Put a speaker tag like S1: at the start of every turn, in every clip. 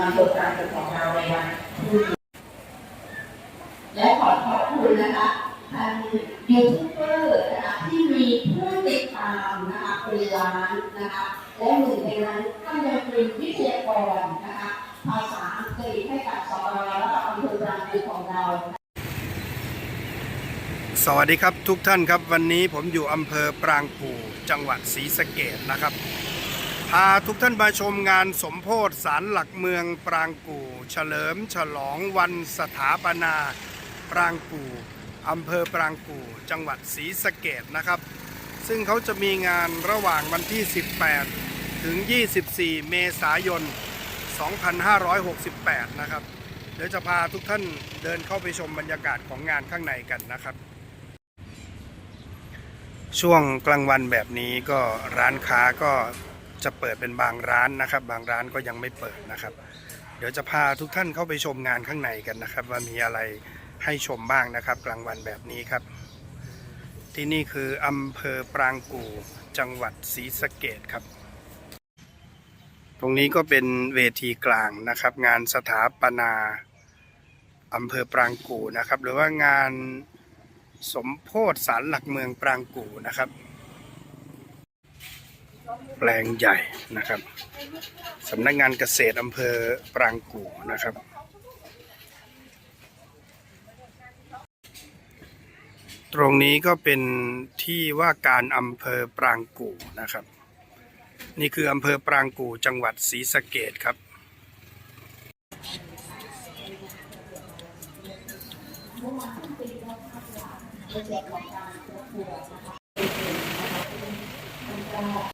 S1: มาเปิดการประกอบเราในวันและขอขอบคุณนะคะทางยูทูบเบอร์นะคะที่มีผู้ติดตามนะคะเป็นล้านนะคะและหนึ่งในนั้นก็ยังเป็นวิทยากรนะคะภาษาอังกฤษให้กับสอและกับอำเภอปรางกูของเรา
S2: สวัสดีครับทุกท่านครับวันนี้ผมอยู่อำเภอปรางกู่จังหวัดศรีสะเกดนะครับ พาทุกท่านมาชมงานสมโพธิสารหลักเมืองปรางกู่ เฉลิมฉลองวันสถาปนาปรางกู่อำเภอปรางกู่ จังหวัดศรีสะเกดนะครับ ซึ่งเขาจะมีงานระหว่างวันที่ 18 ถึง 24 เมษายน 2568 นะครับ เดี๋ยวจะพาทุกท่านเดินเข้าไปชมบรรยากาศของงานข้างในกันนะครับช่วงกลางวันแบบนี้ก็ร้านค้าก็ จะเปิดเป็นบางร้านนะครับ บางร้านก็ยังไม่เปิดนะครับ เดี๋ยวจะพาทุกท่านเข้าไปชมงานข้างในกันนะครับ ว่ามีอะไรให้ชมบ้างนะครับ กลางวันแบบนี้ครับ ที่นี่คืออำเภอปรางกู่จังหวัดศรีสะเกดครับ ตรงนี้ก็เป็นเวทีกลางนะครับ งานสถาปนาอำเภอปรางกู่นะครับ หรือว่างานสมโพธิสารหลักเมืองปรางกู่นะครับ แปลงใหญ่นะครับสำนักงานเกษตรอำเภอปรางกู่นะครับตรงนี้ก็เป็นที่ว่าการอำเภอปรางกู่นะครับ นี่คืออำเภอปรางกู่จังหวัดศรีสะเกดครับ
S1: โม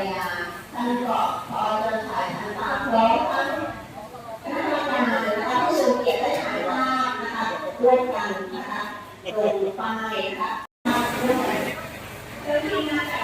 S1: รึ่งนะคะท่านนายกเอาสุดเอามาท่านการหาเจริญฤาษีท่านอาจารย์ศิษย์เกตนะคะเชิญให้แก่ถ่ายภาพด้านหน้านะคะลงตาพร้อมทั้งพนักงานถ่ายท่านตาพร้อมท่านคณะคะผู้ทรงเกียรติได้ถ่ายภาพนะคะร่วมกันนะคะบนป้ายนะคะร่วมกันเจ้าหน้าที่น่าจะ